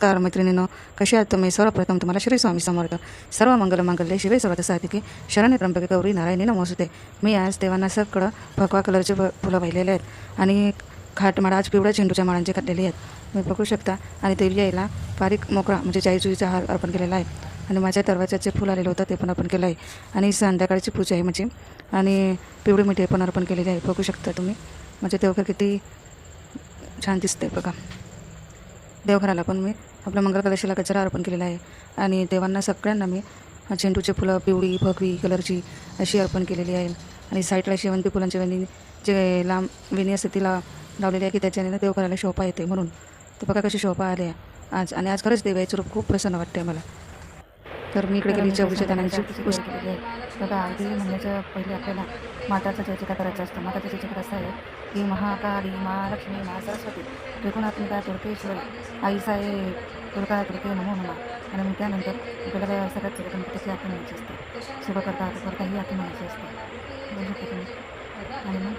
नमस्कार मैत्रिणींनो कसे आहात तुम्ही? सर्वप्रथम तुम्हाला श्री स्वामी समर्थ. सर्व मंगल मंगल्य शिवे सर्वात साधिकी. शरण त्र्यंबके गौरी नारायणी नमोसते मी आज देवांना सगळं भगवा कलरचे फुलं वाहिलेले आहेत. आणि खाटमाळा आज पिवळ्या झेंडूच्या माळांचे काढलेले आहेत. तुम्ही बघू शकता. आणि देवी आईला बारीक मोकळा म्हणजे जाईजुईचा हार अर्पण केलेला आहे. आणि माझ्या दरवाजाचे फुल आलेलं होतं ते पण अर्पण केलं आहे. आणि संध्याकाळची पूजा आहे माझी. आणि पिवळी मिठी पण अर्पण केलेली आहे. बघू शकता तुम्ही. म्हणजे देवघर किती छान दिसते बघा. देवघराला पण मी आपल्या मंगल कचरा अर्पण केलेला आहे. आणि देवांना सगळ्यांना मी झेंडूची फुलं पिवळी भगवी कलरची अशी अर्पण केलेली आहे. आणि साईडला शेवंती फुलांची वेणी जे लांब वेणी असते तिला लावलेली आहे की त्याच्याने ना देवघराला शोभा येते म्हणून. तर बघा कशी शोभा आली आहे. आज आणि आज खरंच देवाचं रूप खूप प्रसन्न वाटते मला. तर मी इकडे गेली चौघीच्या दानांची पुस्तक बघा आरती म्हणण्याच्या पहिले आपल्याला माताचा जयचिका करायचा असतं? माताचा जयचिका असा आहे? की महाकाली महालक्ष्मी महासरस्वती त्रिगुणात्मिका तुर्केश्वरी साई दुर्गा तुर्के नमो नमा. आणि मग त्यानंतर आपल्याला सगळ्यात पहिले गणपतीची आरती म्हणायची असते. शुभ करता करता ही आरती म्हणायची असते. आणि मग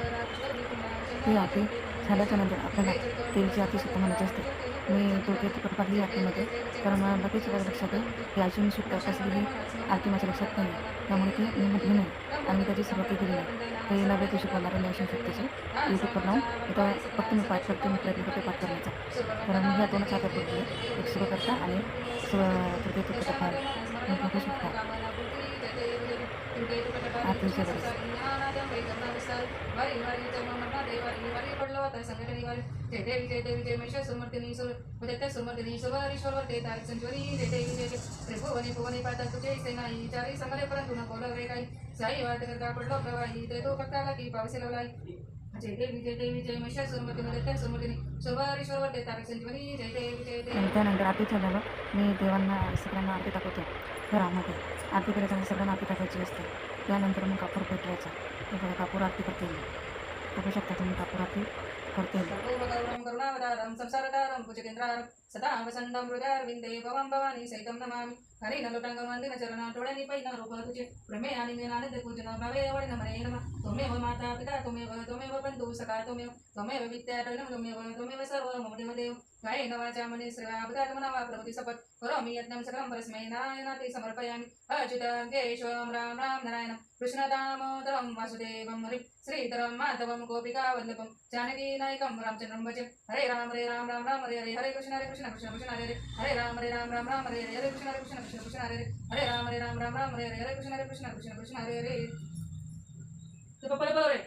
ही आरती झाल्याच्यानंतर आपल्याला देवीची आरती सुद्धा म्हणायची असते. मी तुर्के कृपा पाहिली आरतीमध्ये तर मला लगेच माझ्या लक्षात आहे की अजून सुद्धा कसली ही आरती माझ्या लक्षात नाही त्यामुळे ती मी म्हटली नाही. आणि त्याची सुरुवाती केली नाही. ते नव्हे दिवशी करणार आहे असून शक्तीचे यूट्यूबवर लावून इथं फक्त मी पाठ करते मी प्रयत्न करते पाठ करण्याचा. कारण मी ह्या दोनच आता करते एक सुरू करता आणि तृतीय तुर्के फार मी बघू शकता आरतीच्या वेळेस जय देवी जय देवी जय महेश्वर समर्थिनी सुरते समर्थिनी सुवरीश्वर ते तारी संज्वरी जय देवी जय जय त्रिभुवनी भुवनी पाता तुझे सेनाई चारी समरे परंतु न बोलवे काही. साई वाट करता पडलो प्रवाही. ते तो भक्ताला की पावसे लावलाई जय देवी जय देवी जय महेश्वर समर्थिनी दत्त समर्थिनी सुवरीश्वर ते तारी संज्वरी जय देवी जय देवी. आणि त्यानंतर आरती झाल्यावर मी देवांना सगळ्यांना आरती दाखवतो. घरामध्ये आरती करायच्या सगळ्यांना आरती दाखवायची असते. त्यानंतर मग कापूर पेटवायचा. हे कापूर आरती करते मी. बघू शकता तुम्ही कापूर करते मी. सर्वगौरं करुणावतारं सदा हृदयारविन्दे भवं भवानी नमामि पैन प्रमे नमः त्वमेव माता पिता त्वमेव त्वमेव बन्धु सखा त्वमेव त्वमेव त्वमेव त्वमेव मम गायेन वाचा प्रभृति करोमि सकलं परस्मै समर्पयामि केशवं राम राम कृष्णदामोदरं वासुदेवं हरि श्रीधरं माधवं गोपिका वल्लभं जानकी नायकं रामचन्द्रं भजे हरे राम हरे राम राम राम हरे हरे हरे कृष्ण हरे कृष्ण कृष्ण कृष्ण हरे हरे हरे राम हरे राम राम राम हरे हरे हरे कृष्ण हरे कृष्ण कृष्ण कृष्ण हरे हरे हरे राम हरे राम राम राम हरे हरे हरे कृष्ण हरे कृष्ण कृष्ण कृष्ण हरे हरे तू पप्पाला बोलव रे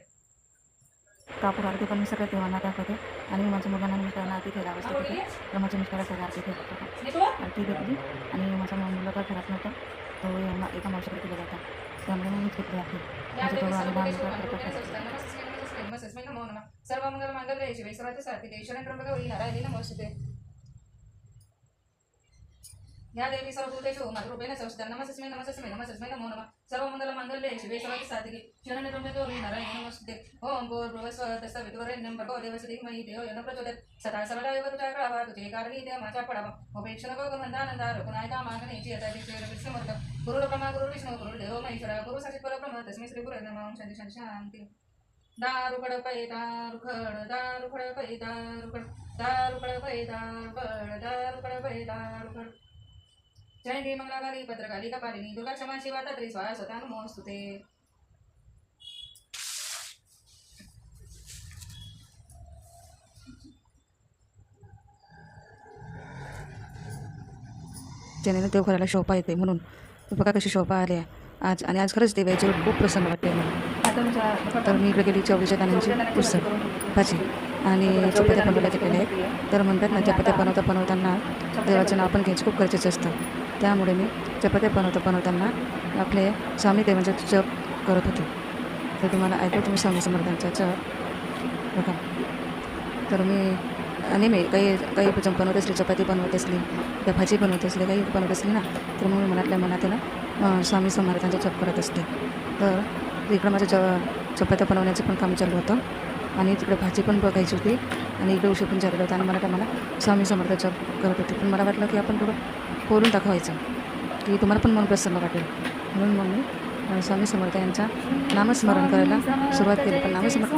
कापूर आरती पण मी सगळ्या देवांना दाखवते आणि माझ्या मुलांना मिस्टरांना आरती घ्यायला आवश्यक होते तर माझ्या मिस्टरांसाठी आरती घेत नीटू आरती घेतली आणि माझा मुलगा घरात नव्हता तो यांना एका मावशीकडे केला जाता त्यामुळे मी घेतली आरती माझा तो आणि. सर्व मंगल मांगल्ये शिवे सर्वात सात्विके ईश्वरं त्र्यंबके गौरी नारायणी नमोस्तुते या देवी सर्वभूतेषु मधुरूपेण संस्थिता नमस्मै नमस्मै नमस्मै नमो नमः. सर्व मंगल शिवे सर्वति साधिके शरण्य त्र्यंबके गौरी नमस्ते ॐ ओम भूर्भुवस्व तस्य विद्वरेण्यं भर्गो देवस्य धीमहि धियो यो न प्रचोदयात्. सदा सर्वदा एव तुझ्या ते तुझे कारणी त्या माझ्या पडावा उपेक्षण गोगमंदानंदा रघुनायका मागणेची यथा विष्णु विष्णुमर्ग गुरु ब्रह्मा गुरु विष्णू गुरु देव महेश्वरा गुरु साक्षी परब्रह्म तस्मै श्री गुरु नमः. ओम शांती शांती शांती. दारुकड पै दारुखड दारुखड पै दारुखड दारुकड पै दारुकड दारुकड पै दारुखड जयंती मंगलाकाली पत्रकाली कपालिनी दुर्गा क्षमा शिवा तत्री स्वाया स्वतः नमोस्तुते ज्याने देवघराला शोभा येते म्हणून. तर बघा कशी शोभा आली आहे. आज आणि आज खरंच देवाचे खूप प्रसन्न वाटते मला. तर मी इकडे गेली चवळीच्या दाण्यांची पुस्तक भाजी आणि चपात्या बनवल्या गेलेल्या आहेत. तर म्हणतात ना चपात्या बनवता बनवताना देवाचं नाव पण घ्यायचं खूप गरजेचं असतं. त्यामुळे मी चपात्या बनवता बनवताना आपले स्वामी देवांचा जप करत होते. तर तुम्हाला ऐकू तुम्ही स्वामी समर्थांचा जप बघा. तर मी नेहमी काही काही भजन बनवत असली चपाती बनवत असली त्या भाजी बनवत असली काही बनवत असली ना तर मग मी मनातल्या मनात ना स्वामी समर्थांचा जप करत असते. तर इकडं माझं ज चपात्या बनवण्याचं पण काम चालू होतं. आणि तिकडे भाजी पण बघायची होती. आणि इकडे उशीर पण झालेला होता. आणि मला मला स्वामी समर्थ जप करत होते. पण मला वाटलं की आपण थोडं बोलून दाखवायचं. की तुम्हाला पण मन प्रसन्न वाटेल. म्हणून मग मी स्वामी समर्थ यांचा नामस्मरण करायला सुरुवात केली. पण नामस्मरण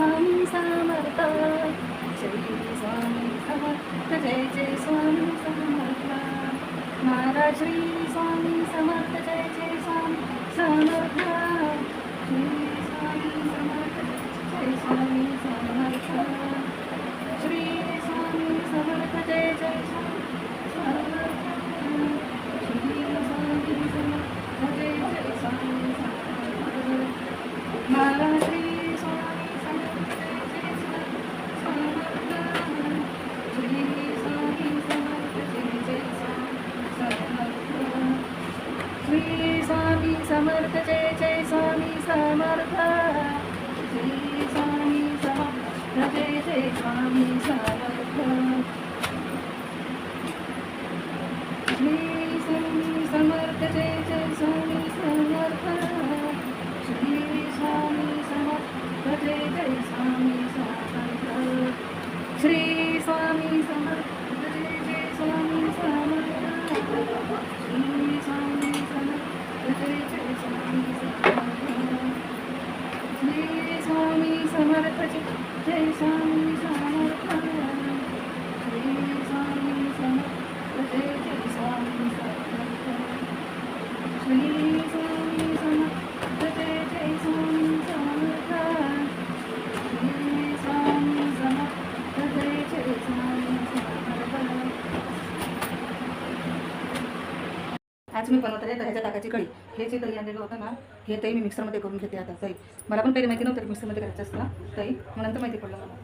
आज मी बनवत आहे दह्याच्या ताकाची कढी. हे जे दही आणलेलं होतं ना हे दही मी मिक्सरमध्ये करून घेते आता दही. मला पण पहिले माहिती नव्हतं मिक्सरमध्ये करायचं असतं ना दही. मग नंतर माहिती पडलं मला.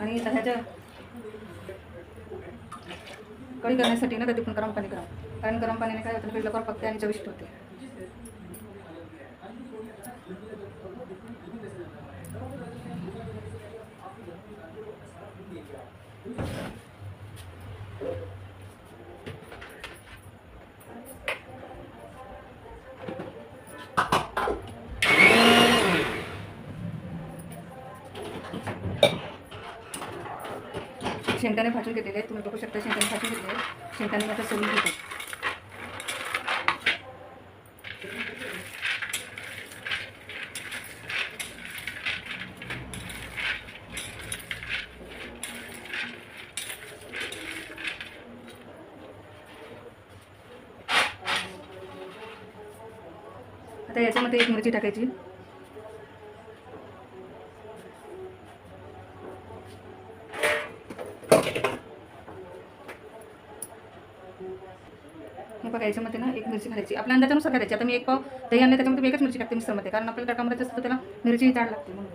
आणि दह्याच्या कढी करण्यासाठी ना कधी पण गरम पाणी करा. कारण गरम पाण्याने काय होतं कढी लवकर पकते आणि चविष्ट होते. शेंगदाणे भाजून घेतलेले आहेत. तुम्ही बघू शकता शेंगदाणे भाजून घेतले आहेत. शेंगदाणे आता सोडून घेतो. आता याच्यामध्ये एक मिरची टाकायची. हे बघा याच्यामध्ये ना एक मिरची घालायची. आपल्या अंदाजानुसार घालायची आता मी एक पाव दही आणलं त्याच्यामध्ये मी एकच मिरची टाकते मिक्सरमध्ये कारण आपल्याला तडका असतं त्याला मिरची जाड लागते म्हणून.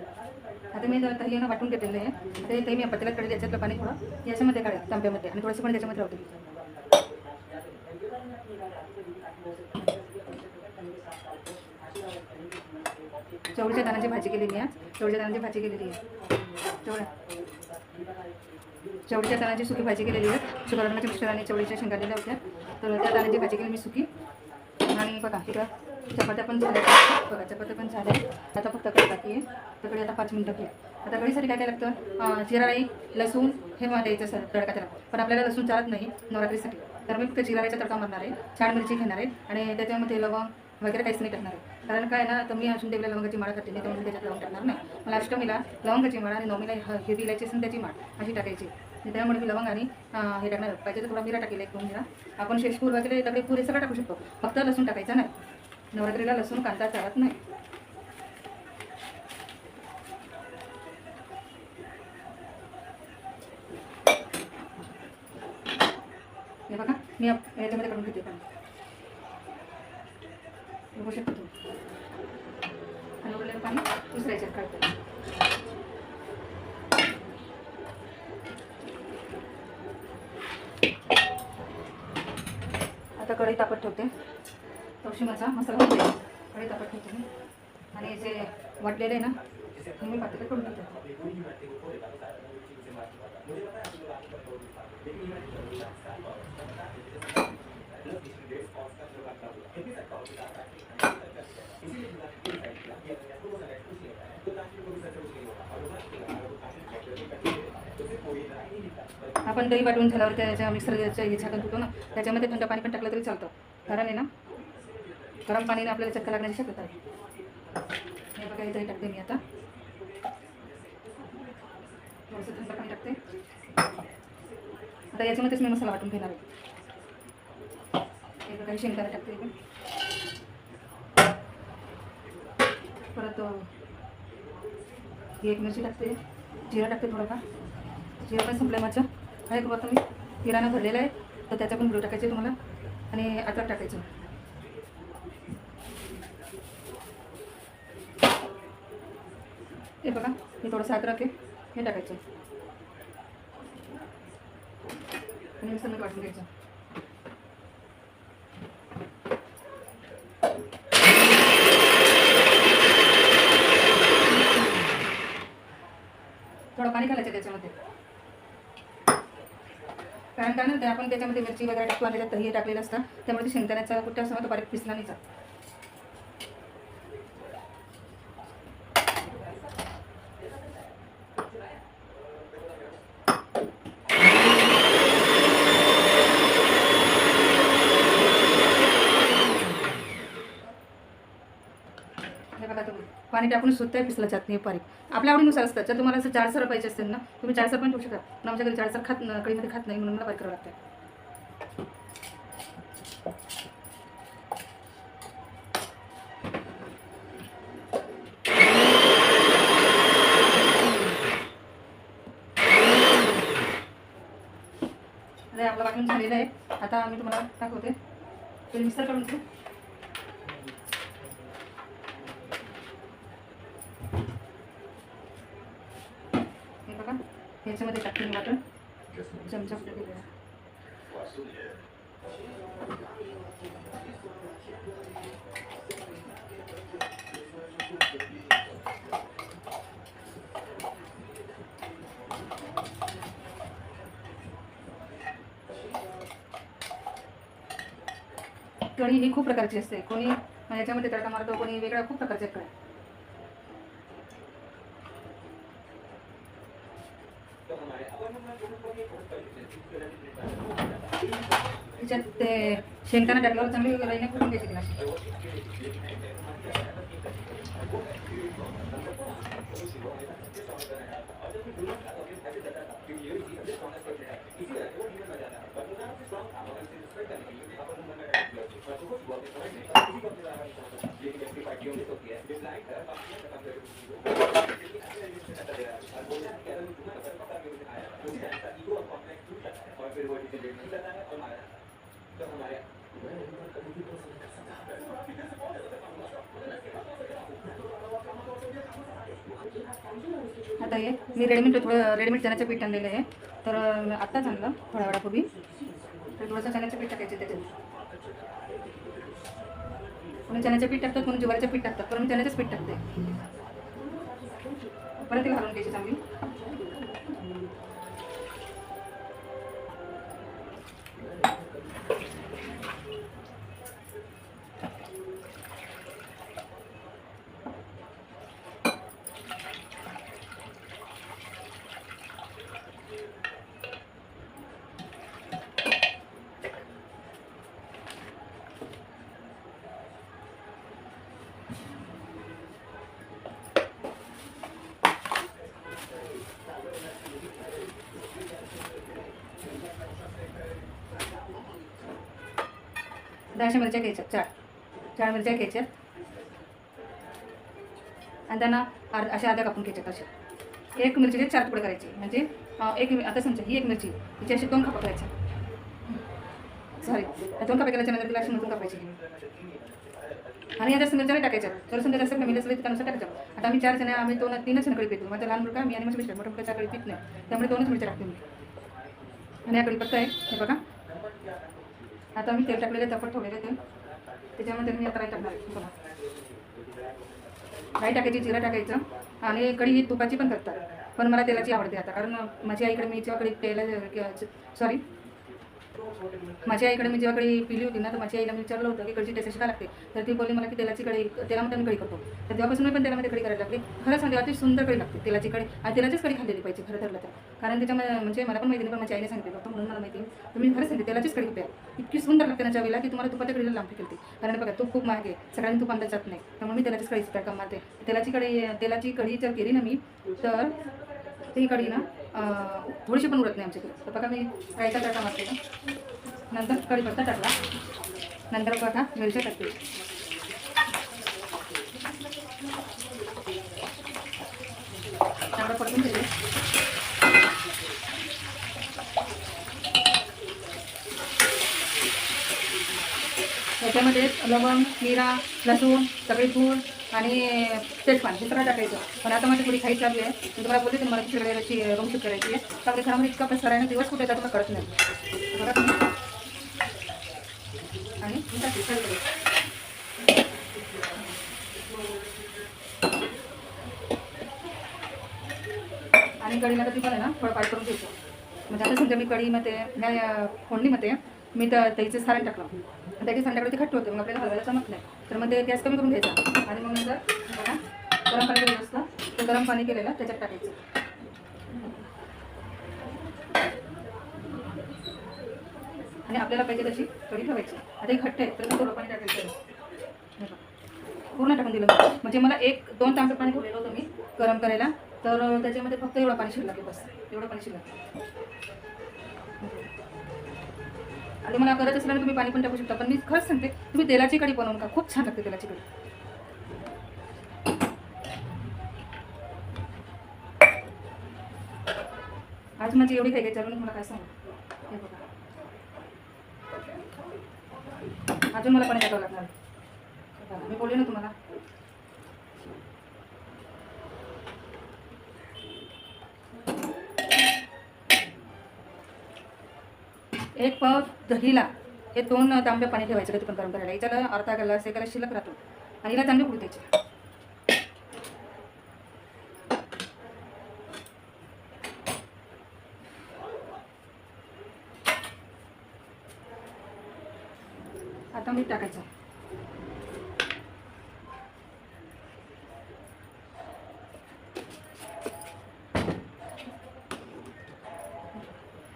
आता मी दही ना वाटून घेतलेलं आहे. आता हे दही मी पत्त्याला कडे याच्यातलं पाणी थोडं याच्यामध्ये काढेल तांब्यामध्ये. आणि थोडंसं पण त्याच्यामध्ये राहते चवळीच्या दाण्याची भाजी केलेली आहे. चवळीच्या दाण्याची भाजी केलेली आहे. चवळ्या. चवळीच्या दाण्याची सुकी भाजी केलेली आहे. सुगरणाच्या मिस्टरांनी चवळीच्या शेंगालेल्या होत्या. तर त्या दाण्याची भाजी केली मी सुकी. आणि बघा इथं चपात्या पण झाल्या. बघा चपात्या पण झाल्या. आता फक्त कढी बाकी आहे. तर कढी आता पाच मिनटं घ्या आता कढीसाठी काय काय लागतं? जिराई जिरा राई लसूण हे मला द्यायचं सर तडका त्याला पण आपल्याला लसूण चालत नाही नवरात्रीसाठी. तर मी फक्त जिराईचा तडका मारणार आहे. छान मिरची घेणार आहे. आणि त्याच्यामध्ये लवंग वगैरे काहीच नाही टाकणार आहे. कारण काय ना तर मी अजून देवीला लवंगाची माळ करते नाही त्यामुळे त्याच्यात लवंग टाकणार नाही. मला अष्टमीला लवंगाची माळ आणि नवमीला ह- हिरवी इलायची असेल त्याची माळ अशी टाकायची. त्यामुळे मी लवंग आणि हे टाकणार. पाहिजे तर थोडा मिरा टाकेल एक दोन मिरा. आपण शेषपूर वगैरे दगडे पुरे हे सगळं टाकू शकतो. फक्त लसूण टाकायचं नाही. नवरात्रीला लसूण कांदा चालत नाही. हे बघा मी याच्यामध्ये काढून घेते पण. बघू शकतो आणि उरलेलं पाणी दुसऱ्या काढतो. आता कढई तापत ठेवते. तवशी माझा मसाला होते कढई तापत ठेवते मी. आणि जे वाटलेलं आहे ना मी पातेलं करून घेते. आपण दही वाटून झाल्यावर त्याच्या मिक्सर हे झाकण होतो ना त्याच्यामध्ये थंड पाणी पण टाकलं तरी चालतं. कारण आहे ना गरम पाणीने आपल्याला चक्कर लागण्याची शक्यता आहे. हे बघा हे दही टाकते मी आता. थोडंसं थंड पाणी टाकते. आता याच्यामध्येच मी मसाला वाटून घेणार आहे. एक काही शेंगदाणे टाकते इकडे. परत ही एक मिरची टाकते. जिरा टाकते थोडा का जिरा पण संपलं माझं. आहे करू तुम्ही मी किराणा भरलेला आहे. तर त्याचा पण व्हिडिओ टाकायचे तुम्हाला. आणि अद्रक टाकायचं. हे बघा मी थोडंसं अद्रक आहे. हे टाकायचं. आणि मिक्सरमध्ये वाटून घ्यायचं. थोडं पाणी घालायचं त्याच्यामध्ये. कारण का ना आपण त्याच्यामध्ये मिरची वगैरे टाकू आलेलं दही टाकलेलं असतं. त्यामुळे ते शेंगदाण्याचा कुठं असं तो बारीक पिसला नाही जात हे बघा तुम्ही पाणी टाकून सुद्धा पिसलं जात नाही बारीक आपल्या आवडीनुसार असतात जर तुम्हाला असं जाडसर पाहिजे असेल ना तुम्ही चारसर पण ठेवू शकता. पण आमच्याकडे चारसर खात कळीमध्ये खात नाही म्हणून मला बारीक करावं लागतं. अरे आपलं वाटून झालेलं आहे. आता मी तुम्हाला दाखवते. तुम्ही मिक्सर करून घेऊ हे बघा ह्याच्यामध्ये टाकते मी वाटण चमचा कढी ही खूप प्रकारची असते. कोणी याच्यामध्ये तडका मारतो कोणी वेगळ्या खूप प्रकारचे आहेत त्याच्यात ते शेंगदाणा टाकल्यावर चांगली लाईन करून घ्यायची आता हे मी रेडीमेड थोडं रेडीमेड चण्याचं पीठ आणलेलं आहे. तर आत्ताच आणलं थोड्या वेळापूर्वी. तर थोडंसं चण्याचं पीठ टाकायचं त्याच्यात. कोणी चण्याचं पीठ टाकतात कोणी ज्वारीचं पीठ टाकतात पण मी चण्याचंच पीठ टाकते परत ते घालून घ्यायची चांगली. दहाशे मिरच्या घ्यायच्या. चार चार मिरच्या घ्यायच्या. आणि त्यांना अर्ध अशा अर्ध्या कापून घ्यायच्यात अशा एक मिरचीचे चार तुकडे करायचे. म्हणजे एक आता समजा ही एक मिरची हिची अशी दोन कापा करायच्या सॉरी. दोन कापे करायच्या नंतर तिला अशी मधून कापायची. आणि या जास्त मिरच्या नाही टाकायच्या. जर समजा जास्त फॅमिली असेल तर त्यानुसार टाकायच्या. आता आम्ही चार जण आम्ही दोन तीनच जण पितो. माझा लहान मुलगा मी आणि माझ्या मिस्टर मोठा मुलगा चारकडे पित नाही. त्यामुळे दोनच मिरच्या टाकते मी. आणि याकडे पत्ता आहे हे बघा. आता मी तेल टाकलेलं तपट ठेवलेलं तेल. त्याच्यामध्ये मी आता राई टाकणार आहे बघा राई टाकायची जिरा टाकायचं. आणि कढी ही तुपाची पण करतात. पण मला तेलाची आवडते आता कारण माझी आईकडे मी जेव्हा कढी तेला सॉरी माझ्या आईकडे मी जेव्हा कडी पिली होती ना तर माझ्या आईला मी विचारलं होतं की कडची टेस्ट कशी काय लागते? तर ती बोलली मला की तेलाची कढी तेलामध्ये मी कढी करतो. तर तेव्हापासून मी पण तेलामध्ये कढी करायला लागली. खरं सांगते अति सुंदर कळी लागते तेलाची कढी आणि तेलाचीच कढी खाल्लेली पाहिजे खरं ठरलं तर कारण त्याच्यामध्ये म्हणजे मला पण माहिती नाही पण माझ्या आईने सांगितलं होतं म्हणून मला माहिती आहे. तर मी खरं सांगते तेलाचीच कडी प्या. इतकी सुंदर लागते ना वेळेला की तुम्हाला तुपाच्या कढीला लांब फेकते कारण बघा तू खूप महाग आहे. सगळ्यांनी तूप आणलं जात नाही. त्यामुळे मी तेलाचीच कढी का मारते. तेलाची कढी तेलाची कढी जर केली ना मी तर ती कढी ना थोडीशी पण उरत नाही आमच्याकडे. तर बघा मी रायता टाका मारते का? नंतर कढीपत्ता टाकला. नंतर बघा मिरच्या टाकते. चांगलं परतून घेते त्याच्यामध्ये लवंग मिरा लसूण सगळी फूल आणि तेजपान हे सगळं टाकायचं. पण आता माझी थोडी खाई चालू आहे. मी तुम्हाला बोलते तुम्हाला तिकडे याची रूम शिफ्ट करायची आहे. त्यामुळे घरामध्ये इतका पैसा आहे ना दिवस कुठे जातो कळत नाही. आणि आणि कढीला कधी पण आहे ना थोडं पाय करून घ्यायचं. म्हणजे आता समजा मी कढीमध्ये ह्या फोडणीमध्ये मी तर त्याचं सारण टाकलं. आणि त्याची संध्याकाळी ते खट्ट होते मग आपल्याला हलवायला जमत नाही. तर मग ते गॅस कमी करून घ्यायचा. आणि मग नंतर बघा गरम पाणी केलेलं असतं. ते गरम पाणी केलेलं त्याच्यात टाकायचं. आणि आपल्याला पाहिजे तशी कढी ठेवायची. आता हे घट्ट आहे तर मी थोडं पाणी टाकायचं पूर्ण टाकून दिलं. म्हणजे मला एक दोन तांबे पाणी ठेवलेलं होतं मी गरम करायला. तर त्याच्यामध्ये फक्त एवढं पाणी शिल्लक आहे बस. एवढं पाणी शिल्लक आता आणि मला करत असेल तुम्ही पाणी पण टाकू शकता. पण मी खरंच सांगते तुम्ही तेलाची कढी बनवून का खूप छान लागते तेलाची कढी. आज माझी एवढी काही चालू मला काय सांगू? हे बघा. अजून मला पाणी टाकावं लागणार. मी बोलले ना तुम्हाला. एक पाव दहीला. हे दोन तांबे पाणी ठेवायचं कधी पण गरम करायला. याच्याला अर्धा गल्ला असे ग्लास शिल्लक राहतो. आणि हिला तांबे उकळू द्यायचे. मीठ टाकायचं.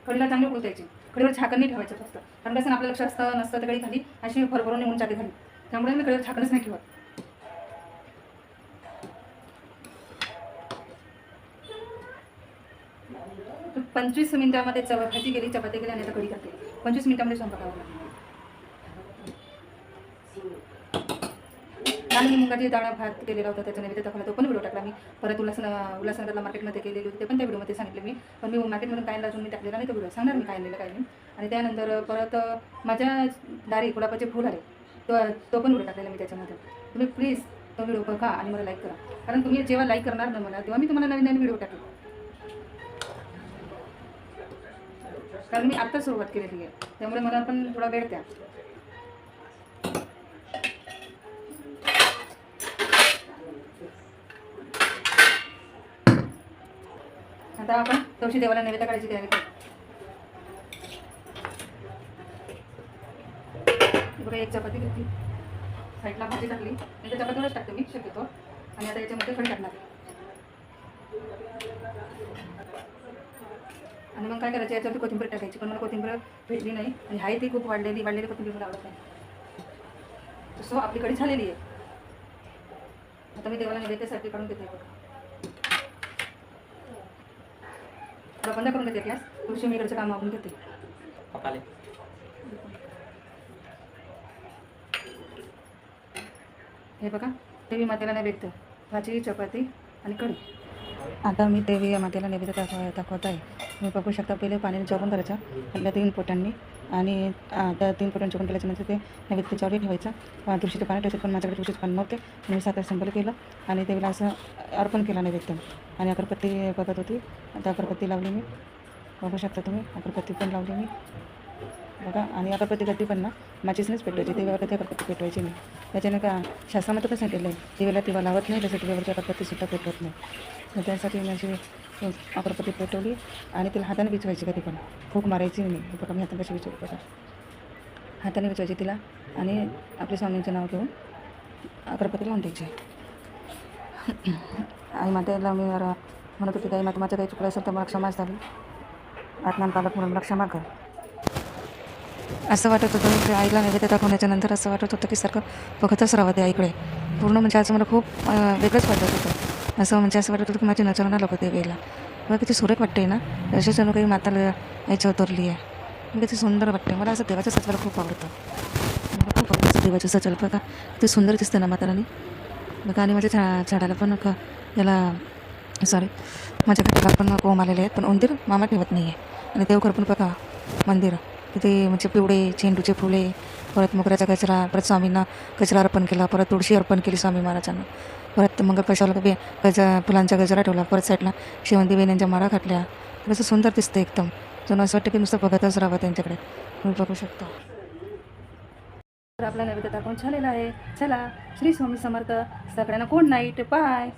कडीला चांगली उलतायचे कडीवर कढीवर झाकण नाही ठेवायचं फक्त. कारण कसं आपल्या लक्षात असतं नसतं तर कडी खाली अशी भरभरून निघून जाते खाली त्यामुळे मी कडीवर झाकणच नाही ठेवत. पंचवीस मिनिटामध्ये चव भाजी गेली चपाती गेली आणि आता कढी करते पंचवीस मिनिटामध्ये स्वयंपाक आवडला काल मी मुगाची डाळ भात केलेला होता त्याचा नैवेद्य दाखवला तो पण व्हिडिओ टाकला मी. परत उल्हासन उल्हासनगरला मार्केटमध्ये केलेली होती ते पण त्या व्हिडिओमध्ये सांगितले मी. पण मी मार्केटमधून काय अजून मी टाकलेला नाही तो व्हिडिओ. सांगणार मी काय आणलेलं काय नाही. आणि त्यानंतर परत माझ्या दारी गुलाबाचे फुल आले. तो तो पण व्हिडिओ टाकलेला मी त्याच्यामध्ये. तुम्ही प्लीज तो व्हिडिओ बघा आणि मला लाईक करा. कारण तुम्ही जेव्हा लाईक करणार ना मला तेव्हा मी तुम्हाला नवीन नवीन व्हिडिओ टाकेल. कारण मी आत्ता सुरुवात केलेली आहे. त्यामुळे मला पण थोडा वेळ द्या. आता आपण तुळशी देवाला नैवेद्य काढायची तयारी करू. एक चपाती घेतली. साईडला भाजी टाकली. नंतर चपातीवरच टाकते मी शक्यतो. आणि आता याच्यामध्ये कढी टाकणार आणि मग काय करायचं याच्यावरती कोथिंबीर टाकायची. पण मला कोथिंबीर भेटली नाही. आणि हाय ती खूप वाढलेली वाढलेली कोथिंबीर मला आवडत नाही. तसं आपलीकडे झालेली आहे. आता मी देवाला नैवेद्यासाठी काढून घेते बघा थोडा बंद करून घेते गॅस तुळशी मी इकडचं काम मागून घेते. पकाले हे बघा देवी मातेला नैवेद्य भाजी चपाती आणि कढी. आता मी देवी या मातेला नैवेद्य दाखव दाखवत आहे तुम्ही बघू शकता पहिले पाण्याने चोरून करायचं आपल्या तीन पोटांनी. आणि त्या तीन पोटांनी चोरून म्हणजे ते नैवेद्य त्याच्यावर ठेवायचं. तुळशीचं पाणी ठेवायचं पण माझ्याकडे तुळशीचं पाणी नव्हते. मी सात संपल केलं. आणि देवीला असं अर्पण केलं नैवेद्य. आणि अगरबत्ती बघत होती. त्या अगरबत्ती लावली मी. बघू शकता तुम्ही अगरबत्ती पण लावली मी. बघा आणि अगरबत्ती गड्डी पण ना माझीच पेटवायची देवावरती कधी अगरबत्ती पेटवायची नाही. त्याच्याने का शास्त्रामध्ये कसं सांगितलं आहे देवाला दिवा लावत नाही त्यासाठी देवावरची अगरबत्तीसुद्धा पेटवत नाही. तर त्यासाठी माझी अगरबत्ती पेटवली आणि तिला हाताने विचवायची कधी पण. फूक मारायची नाही हे बघा मी हाताने कशी विचारू बघा. हाताने विचवायची तिला आणि आपल्या स्वामींचं नाव घेऊन अगरबत्ती लावून द्यायची. आई मातेला मी म्हणत होती काही माता माझं काही चुकलं असेल तर मला क्षमाच द्यावी आत्मान पालक म्हणून मला क्षमा कर. असं वाटत होतं की आईला नैवेद्य दाखवण्याच्या नंतर असं वाटत होतं की सारखं बघतच राहावं ते आईकडे पूर्ण म्हणजे असं मला खूप वेगळंच वाटत होतं. असं म्हणजे असं वाटत होतं की माझी नजर ना लागत वेळेला मला किती सुरेख वाटते ना अशा जणू काही माताला याच्या उतरली आहे किती सुंदर वाटते मला असं देवाचं सचवायला खूप आवडतं. मला खूप आवडतं देवाचं सचवायला बघा किती सुंदर दिसतं ना मातारानी बघा आणि माझ्या झा झाडाला पण का याला सॉरी माझ्या घराला पण कोंब आलेले आहेत पण उंदीर मामा ठेवत नाही आहे आणि देवघर पण बघा मंदिर. तिथे म्हणजे पिवळे झेंडूचे फुले परत मोगऱ्याचा कचरा परत स्वामींना कचरा अर्पण केला परत तुळशी अर्पण केली स्वामी महाराजांना. परत मग कशाला बे गजा फुलांचा गजरा ठेवला परत साईडला शेवंती वेण्यांच्या माळा घातल्या असं सुंदर दिसतं एकदम. जण असं वाटतं की नुसतं बघतच राहावं त्यांच्याकडे. तुम्ही बघू शकता. तर आपला नैवेद्य दाखवून झालेला आहे. चला श्री स्वामी समर्थ. सगळ्यांना कोण नाईट बाय